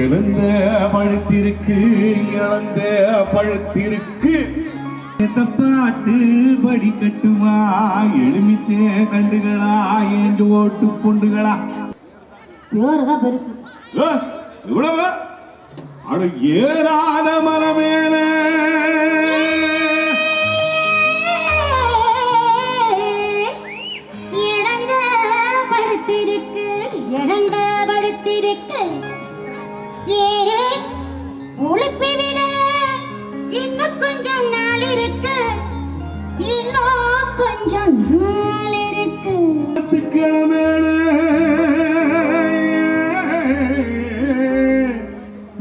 எழுந்த பழுத்திருக்கு இழந்த பழுத்திருக்கு. பாட்டு படி கட்டுமா? எலுமிச்சே கண்டுகளா? ஏஞ்சு ஓட்டு பொண்டுகளா? பியோர் தான் பெருசு இவ்வளவு? அட ஏறாத மரமேல.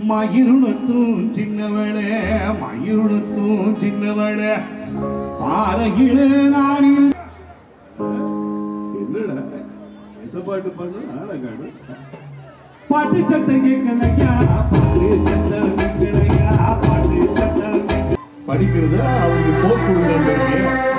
மயிருணத்தும் சின்னவளே மயிருணத்தும் சின்னவளே பாறையிலே நான் என்னடா? பாட்டு பாடு நாடகாடு பாட்டு சத்தம் கேட்கலையா? பாட்டு சத்தம் கேட்கலையா? பாட்டு சத்தம் கேட்க- படிக்கிறது? அவங்களுக்கு போஸ்ட் கொடுக்குறாங்க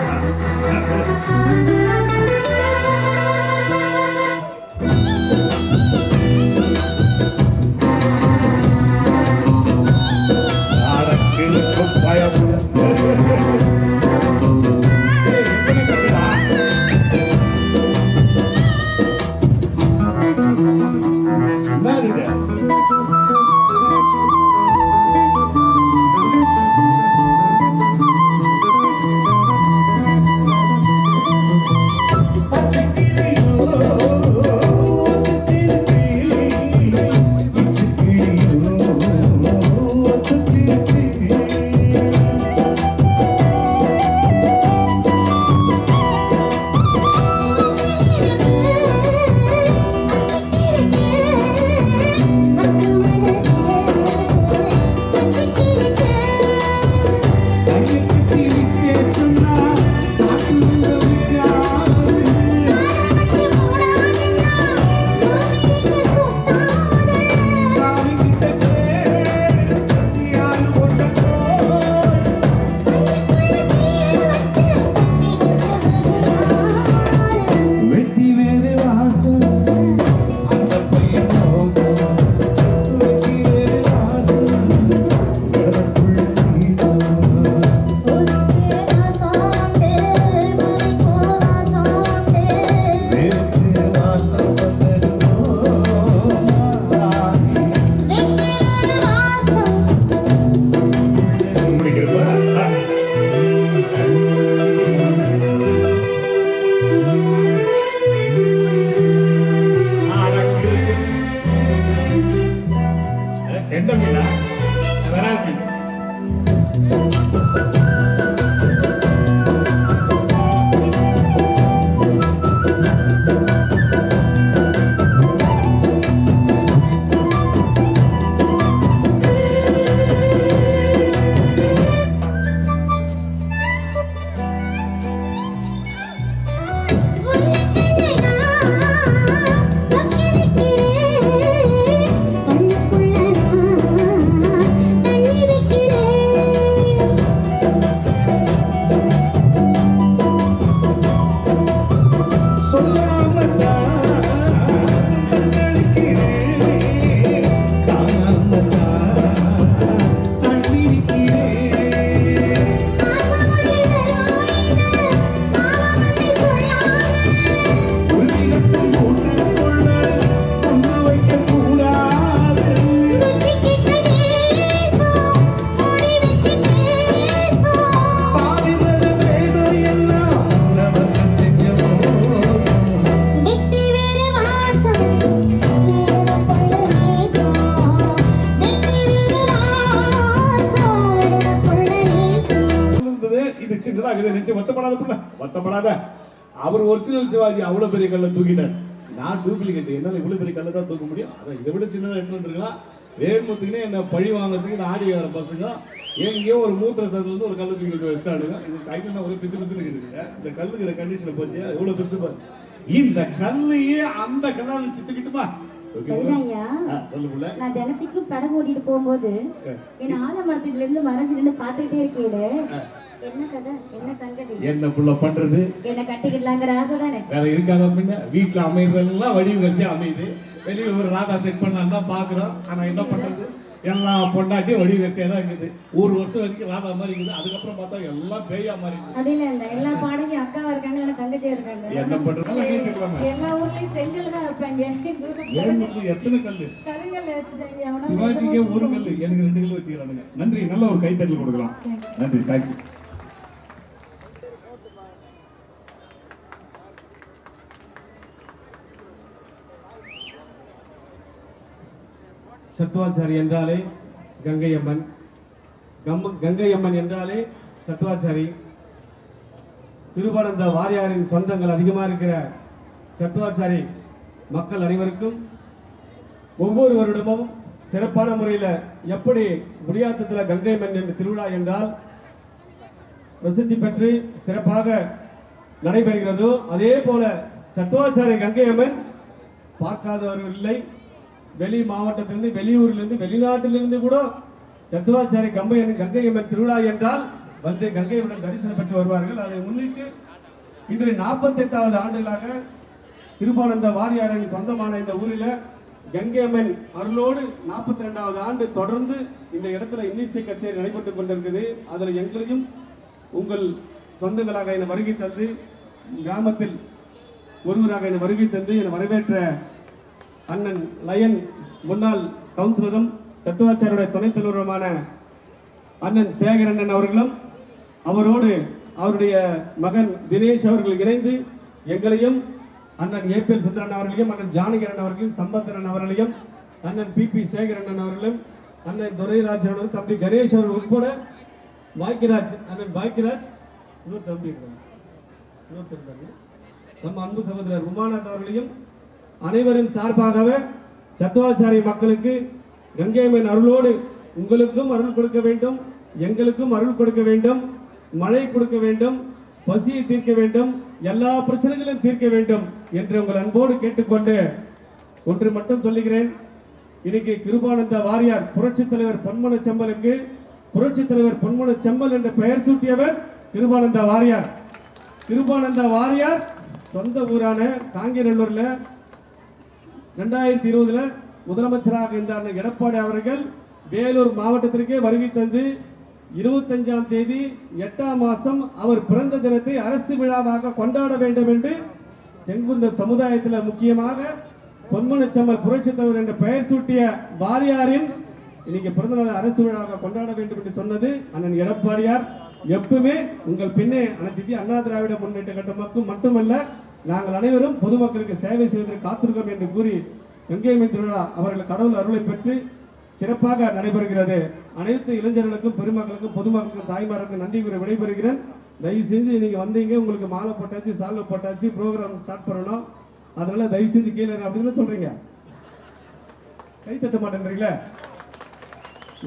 வருத்தப்படாத அவர் ஒரிஜினல் சிவாஜி அவ்வளவு பெரிய கல்லை தூக்கிட்டார். நான் டூப்ளிகேட் என்னால இவ்வளவு பெரிய கல்லை தான் தூக்க முடியும்? அதான் இதை விட சின்னதா எடுத்து வந்திருக்கலாம். வேர்முத்துக்குன்னு என்ன பழி வாங்குறதுக்கு இந்த ஆடிக்கார பசங்க எங்கேயோ ஒரு மூத்திர சதுல இருந்து ஒரு கல்லு தூக்கி வச்சுட்டானுங்க. இது சைக்கிள் ஒரு பிசு பிசுன்னு இருக்குதுங்க இந்த கல்லுங்கிற கண்டிஷனை பார்த்தியா? எவ்வளவு பெருசு பாரு. இந்த கல்லையே அந்த கல்லால் புள்ள. நான் தினத்துக்கும் படகு ஓட்டிட்டு போகும்போது என் ஆலமரத்துல இருந்து மறைஞ்சு நின்று பாத்துக்கிட்டே இருக்கீங்களே. என்ன புள்ள பண்றது? என்ன கட்டிக்கிடலாங்கிற ஆசை தானே வேற இருக்காத அப்படின்னா வீட்டுல அமைறதெல்லாம் வடிவு அமையுது. வெளியில ஒரு ராதா செட் பண்ணலாம் தான் பாக்குறோம். ஆனா என்ன பண்றது? எல்லா பொண்டாட்டியும் வடி வரிசையா தான் இருக்குது. ஒரு வருஷம் வரைக்கும் ராதா மாதிரி இருக்குது. அதுக்கப்புறம் பார்த்தா எல்லாம் பேயா மாதிரி இருக்குது. அப்படில இல்ல. எல்லா பாடகையும் அக்காவா இருக்காங்க இல்ல தங்கச்சியா இருக்காங்க. என்ன பண்றது? நல்லா கேட்டுக்கலாமா. எல்லா ஊர்லயும் செங்கல் தான் வைப்பாங்க. ஏன் மட்டும் எத்தனை கல்லு? கருங்கல் வச்சுட்டாங்க. சிவாஜிக்கே ஒரு கல்லு. எனக்கு ரெண்டு கல்லு வச்சுக்கிறானுங்க. நன்றி. நல்ல ஒரு கைத்தட்டல் கொடுக்கலாம். நன்றி. தேங்க்யூ சத்துவாச்சாரி என்றாலே கங்கை அம்மன் கம்ம கங்கை அம்மன் என்றாலே சத்துவாச்சாரி திருவானந்த வாரியாரின் சொந்தங்கள் அதிகமாக இருக்கிற சத்துவாச்சாரி மக்கள் அனைவருக்கும் ஒவ்வொரு வருடமும் சிறப்பான முறையில் எப்படி முடியாத்தத்தில் கங்கை அம்மன் என்ற திருவிழா என்றால் பிரசித்தி பெற்று சிறப்பாக நடைபெறுகிறதோ அதே போல சத்துவாச்சாரி கங்கை அம்மன் பார்க்காதவர்கள் இல்லை. வெளி மாவட்டத்திலிருந்து வெளியூரிலிருந்து வெளிநாட்டிலிருந்து கூட சத்துவாச்சாரி கம்பை கங்கை அம்மன் திருவிழா என்றால் வந்து கங்கையுடன் தரிசனம் பெற்று வருவார்கள். அதை முன்னிட்டு இன்று நாற்பத்தெட்டாவது ஆண்டுகளாக திருபானந்த வாரியாரின் சொந்தமான இந்த ஊரில் கங்கை அம்மன் அருளோடு நாற்பத்தி ரெண்டாவது ஆண்டு தொடர்ந்து இந்த இடத்துல இன்னிசை கச்சேரி நடைபெற்றுக் கொண்டிருக்குது. அதில் எங்களையும் உங்கள் சொந்தங்களாக என்னை வருகை தந்து கிராமத்தில் ஒருவராக என்னை வருகை தந்து என்னை வரவேற்ற அண்ணன் லயன் முன்னாள் கவுன்சிலரும் தத்துவாச்சாரியுடைய துணைத் தலைவருமான அண்ணன் சேகர் அண்ணன் அவர்களும் அவரோடு அவருடைய மகன் தினேஷ் அவர்கள் இணைந்து எங்களையும் அண்ணன் ஏபிஎல் சுந்தரன் அவர்களையும் அண்ணன் ஜானகிரன் அவர்களையும் சம்பந்தரன் அவர்களையும் அண்ணன் பி பி சேகர் அண்ணன் அவர்களும் அண்ணன் துரைராஜ் அவர்கள் தம்பி கணேஷ் அவர்கள் உட்பட பாக்கியராஜ் அண்ணன் பாக்கியராஜ் இன்னொரு தம்பி இருக்காங்க. நம்ம அன்பு சகோதரர் உமாநாத் அவர்களையும் அனைவரின் சார்பாகவே சத்துவாச்சாரி மக்களுக்கு கங்கையம்மன் அருளோடு உங்களுக்கும் அருள் கொடுக்க வேண்டும் எங்களுக்கும் அருள் கொடுக்க வேண்டும் மழை கொடுக்க வேண்டும் பசியை தீர்க்க வேண்டும் எல்லா பிரச்சனைகளையும் தீர்க்க வேண்டும் என்று உங்கள் அன்போடு கேட்டுக்கொண்டு ஒன்று மட்டும் சொல்லுகிறேன். இன்னைக்கு கிருபானந்த வாரியார் புரட்சித் தலைவர் பொன்மன செம்மலுக்கு புரட்சித் தலைவர் பொன்மன செம்மல் என்ற பெயர் சூட்டியவர் கிருபானந்த வாரியார். கிருபானந்த வாரியார் சொந்த ஊரான காங்கிநல்லூர்ல ரெண்டாயிரத்தி இருபதுல முதலமைச்சராக இருந்தார் அந்த எடப்பாடி அவர்கள் வேலூர் மாவட்டத்திற்கே வருகை தந்து இருபத்தஞ்சாம் தேதி எட்டாம் மாசம் அவர் பிறந்த தினத்தை அரசு விழாவாக கொண்டாட வேண்டும் என்று செங்குந்த சமுதாயத்தில் முக்கியமாக பொன்மனச்சம்மல் புரட்சித் தலைவர் என்ற பெயர் சூட்டிய வாரியாரின் இன்னைக்கு பிறந்தநாள் அரசு விழாவாக கொண்டாட வேண்டும் என்று சொன்னது அண்ணன் எடப்பாடியார். எப்பவுமே உங்கள் பின்னே அனைத்து அண்ணா திராவிட முன்னேற்ற கட்டமைக்கும் மட்டுமல்ல நாங்கள் அனைவரும் பொதுமக்களுக்கு சேவை செய்வதற்கு காத்திருக்கோம் என்று கூறி கங்கையம்மன் திருவிழா அவர்கள் கடவுள் அருளை பெற்று சிறப்பாக நடைபெறுகிறது. அனைத்து இளைஞர்களுக்கும் பெருமக்களுக்கும் பொதுமக்களுக்கும் தாய்மார்களுக்கும் நன்றி கூறி விடைபெறுகிறேன். தயவு செஞ்சு நீங்கள் வந்தீங்க உங்களுக்கு மாலை போட்டாச்சு சால்வை போட்டாச்சு ப்ரோக்ராம் ஸ்டார்ட் பண்ணணும். அதனால தயவு செஞ்சு கீழே அப்படின்னு சொல்றீங்க? கை தட்ட மாட்டேன்றீங்களே?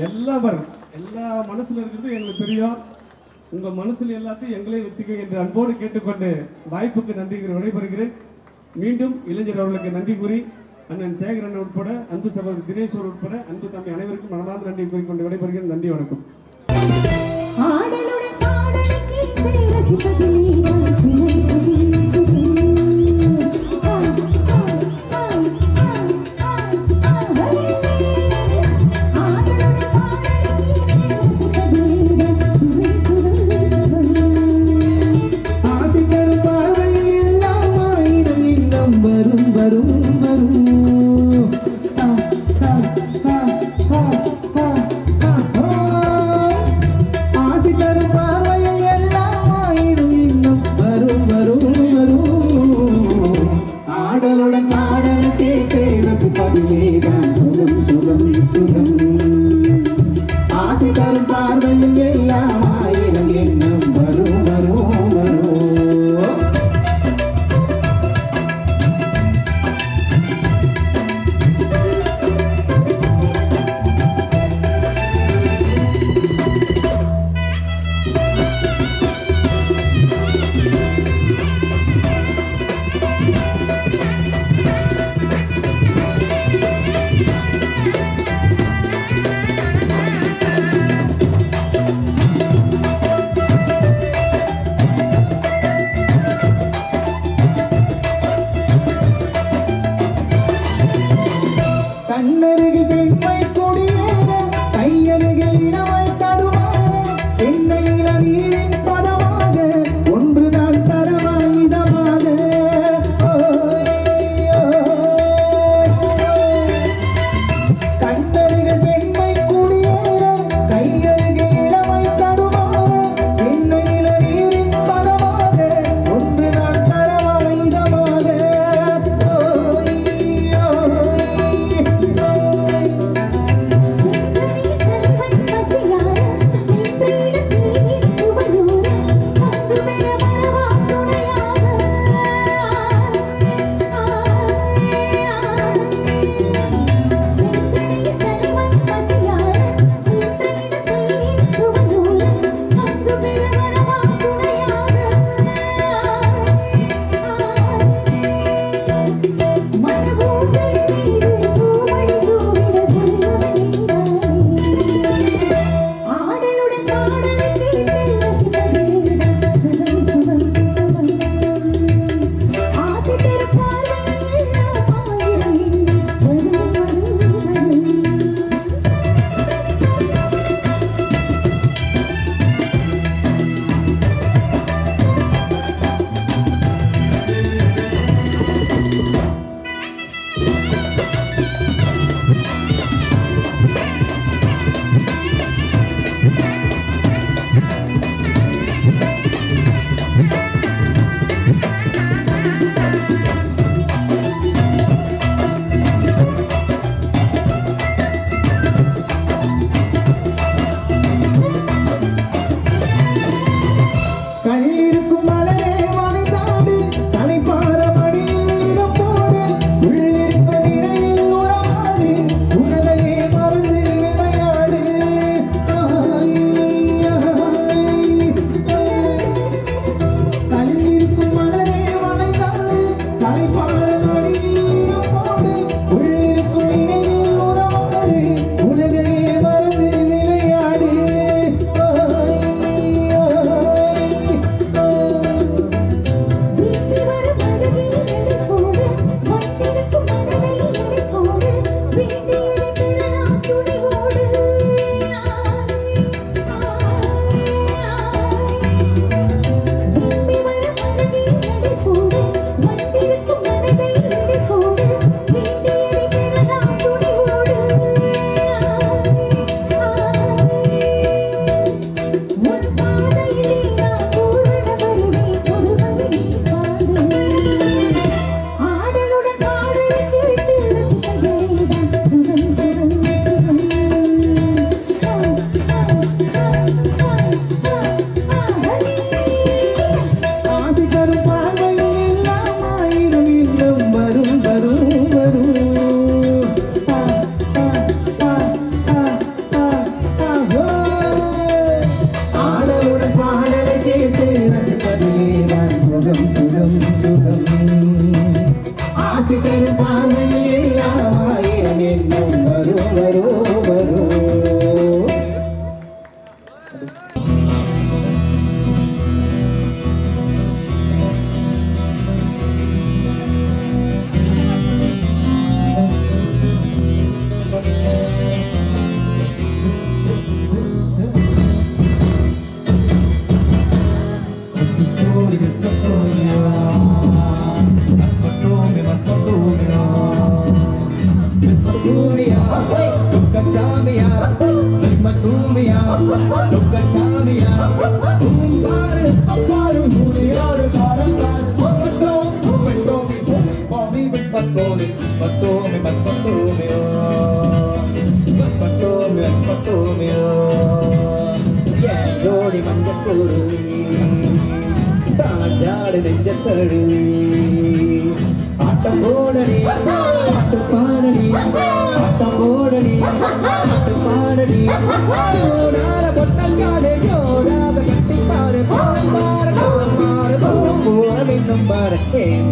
எல்லாம் எல்லா மனசுல இருக்கிறது எங்களுக்கு தெரியும். உங்கள் மனசில் எல்லாத்தையும் எங்களே வச்சுக்க என்று அன்போடு கேட்டுக்கொண்டு வாய்ப்புக்கு நன்றி விடைபெறுகிறேன். மீண்டும் இளைஞர் அவர்களுக்கு நன்றி கூறி அண்ணன் சேகரன் உட்பட அன்பு சகோதரர் தினேஸ்வர் உட்பட அன்பு தம்பி அனைவருக்கும் மனமார்ந்த நன்றி கூறிக்கொண்டு விடைபெறுகிறேன். நன்றி வணக்கம். ஆட்டடி ஆட்டம் போடடி ஆட்டம் பாடடி ஆட்டம் போடடி ஆட்டம் பாடடி. ஓடாத பொட்டங்காடு ஓடாத கட்டிப்பாரு போரம் பாரு போரம் பாரு போரம்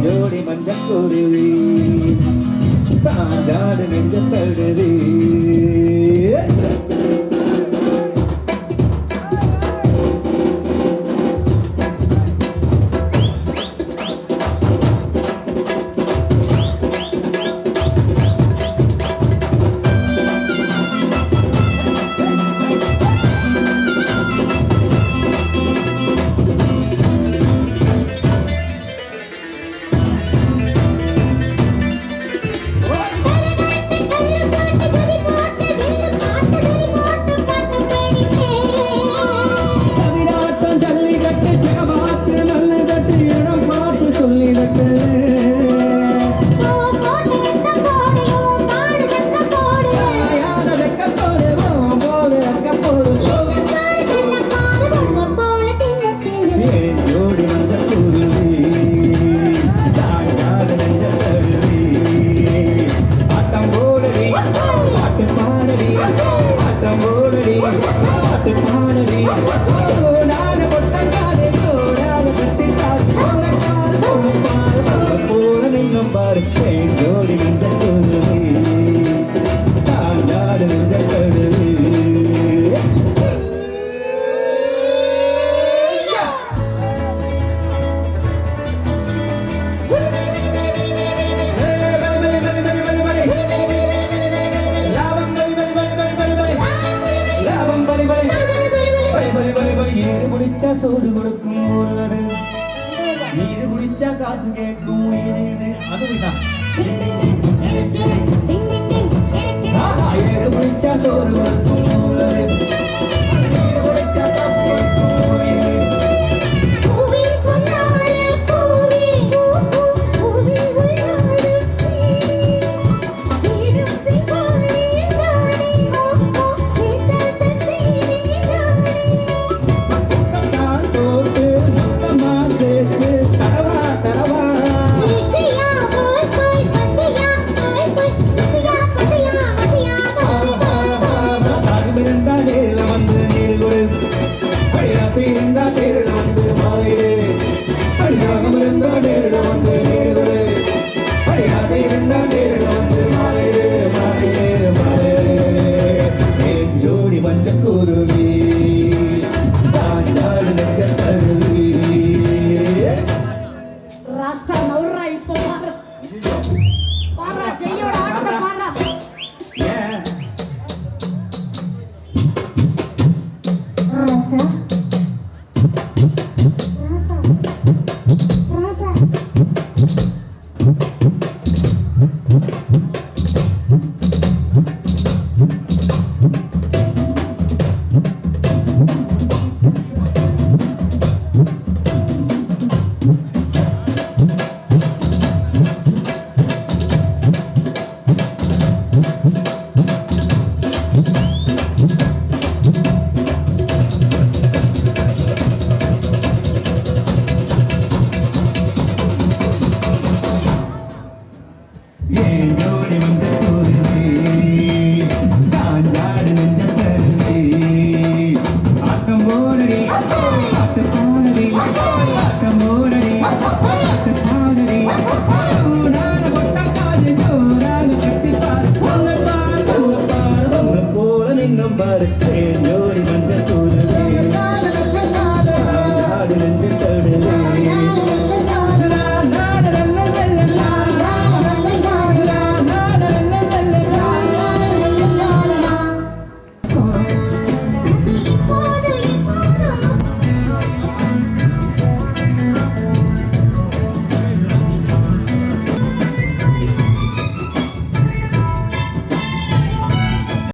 ஜோடி மஞ்சள் குருவி சாதாடு நெஞ்ச